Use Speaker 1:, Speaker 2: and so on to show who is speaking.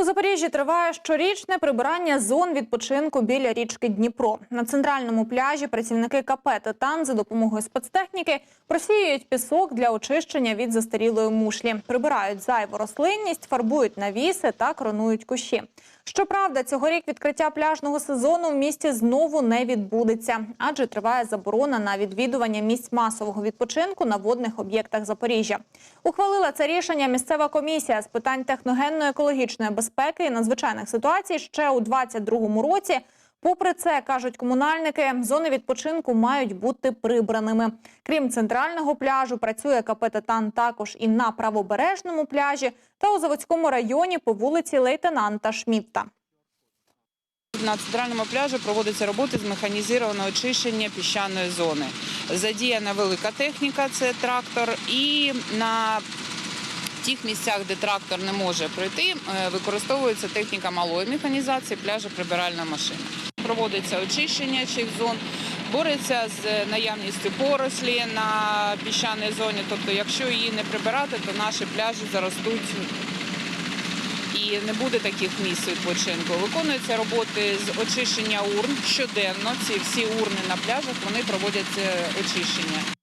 Speaker 1: У Запоріжжі триває щорічне прибирання зон відпочинку біля річки Дніпро. На центральному пляжі працівники КП «Титан» за допомогою спецтехніки просіюють пісок для очищення від застарілої мушлі, прибирають зайву рослинність, фарбують навіси та кронують кущі. Щоправда, цьогорік відкриття пляжного сезону в місті знову не відбудеться, адже триває заборона на відвідування місць масового відпочинку на водних об'єктах Запоріжжя. Ухвалила це рішення місцева комісія з питань техногенно-екологічної безпеки і надзвичайних ситуацій ще у 2022 році. Попри це, кажуть комунальники, зони відпочинку мають бути прибраними. Крім центрального пляжу, працює КП «Титан» також і на правобережному пляжі та у Заводському районі по вулиці лейтенанта Шмітта.
Speaker 2: На центральному пляжі проводяться роботи з механізованого очищення піщаної зони. Задіяна велика техніка, це трактор, і на тих місцях, де трактор не може пройти, е, використовується техніка малої механізації, пляжа прибиральна машина. Проводиться очищення цих зон, бореться з наявністю порослі на піщаній зоні. Тобто, якщо її не прибирати, то наші пляжі заростуть і не буде таких місць відпочинку. Виконуються роботи з очищення урн щоденно. Ці всі урни на пляжах вони проводять е, очищення.